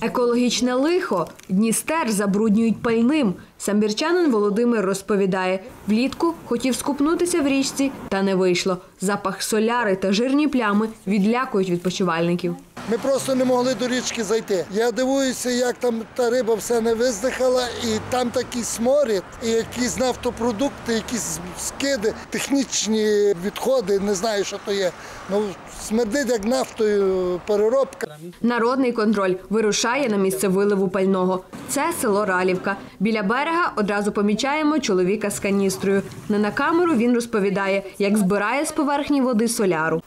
Екологічне лихо Дністер забруднюють пальним. Самбірчанин Володимир розповідає, влітку хотів скупнутися в річці, та не вийшло. Запах соляри та жирні плями відлякують відпочивальників. Ми просто не могли до річки зайти. Я дивуюся, як там та риба все не виздихала, і там такий сморід, і якісь нафтопродукти, якісь скиди, технічні відходи, не знаю, що то є. Ну, смердить як нафтою переробка. Народний контроль вирушає на місце виливу пального. Це село Ралівка. Біля берега одразу помічаємо чоловіка з каністрою. Не на камеру він розповідає, як збирає з поверхні води соляру.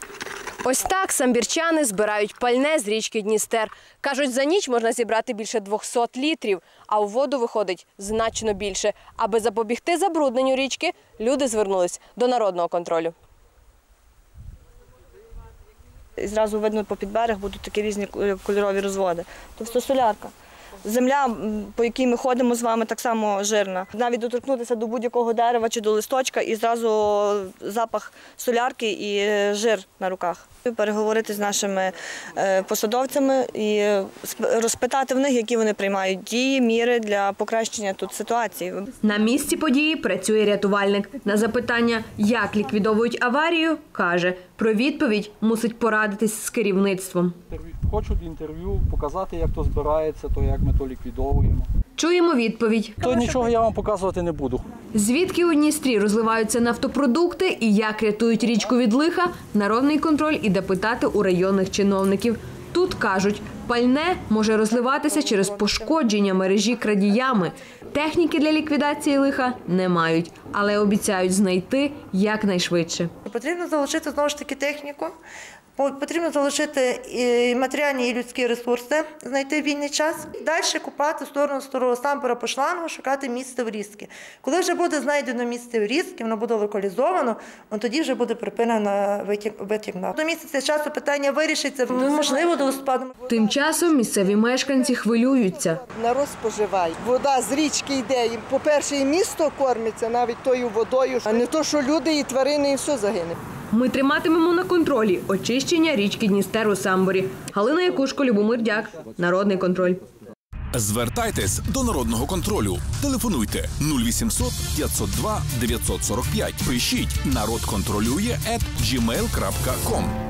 Ось так самбірчани збирають пальне з річки Дністер. Кажуть, за ніч можна зібрати більше 200 літрів, а у воду виходить значно більше. Аби запобігти забрудненню річки, люди звернулись до народного контролю. І зразу видно по підберег будуть такі різні кольорові розводи. Тобто солярка. Земля, по якій ми ходимо з вами, так само жирна. Навіть доторкнутися до будь-якого дерева чи до листочка, і зразу запах солярки і е, жир на руках. Переговорити з нашими е, посадовцями і розпитати в них, які вони приймають дії, міри для покращення тут ситуації. На місці події працює рятувальник. На запитання, як ліквідовують аварію, каже, про відповідь мусить порадитись з керівництвом. Хочуть інтерв'ю, показати, як то збирається, то як ми то ліквідовуємо. Чуємо відповідь. То нічого я вам показувати не буду. Звідки у Дністрі розливаються нафтопродукти і як рятують річку від лиха, народний контроль іде питати у районних чиновників. Тут кажуть, пальне може розливатися через пошкодження мережі крадіями. Техніки для ліквідації лиха не мають, але обіцяють знайти якнайшвидше. Потрібно залишити знову ж таки техніку. По- Потрібно залишити і матеріальні і людські ресурси, знайти вільний час. Далі купати в сторону старого самбора по шлангу, шукати місце врізки. Коли вже буде знайдено місце врізки, воно буде локалізовано, тоді вже буде припинено витік, витік нафти. До місяця часу питання вирішиться, можливо, до листопаду. Тим часом місцеві мешканці хвилюються. народ споживає. Вода з річки йде. І, По-перше, і місто кормиться навіть тою водою, а не то, що люди і тварини, і все загине. Ми триматимемо на контролі очищення річки Дністер у Самборі. Галина Якушко, Любомир Дяк, Народний контроль. Звертайтесь до народного контролю. Телефонуйте 0800 502 945. Пишіть народ контролює gmail.com.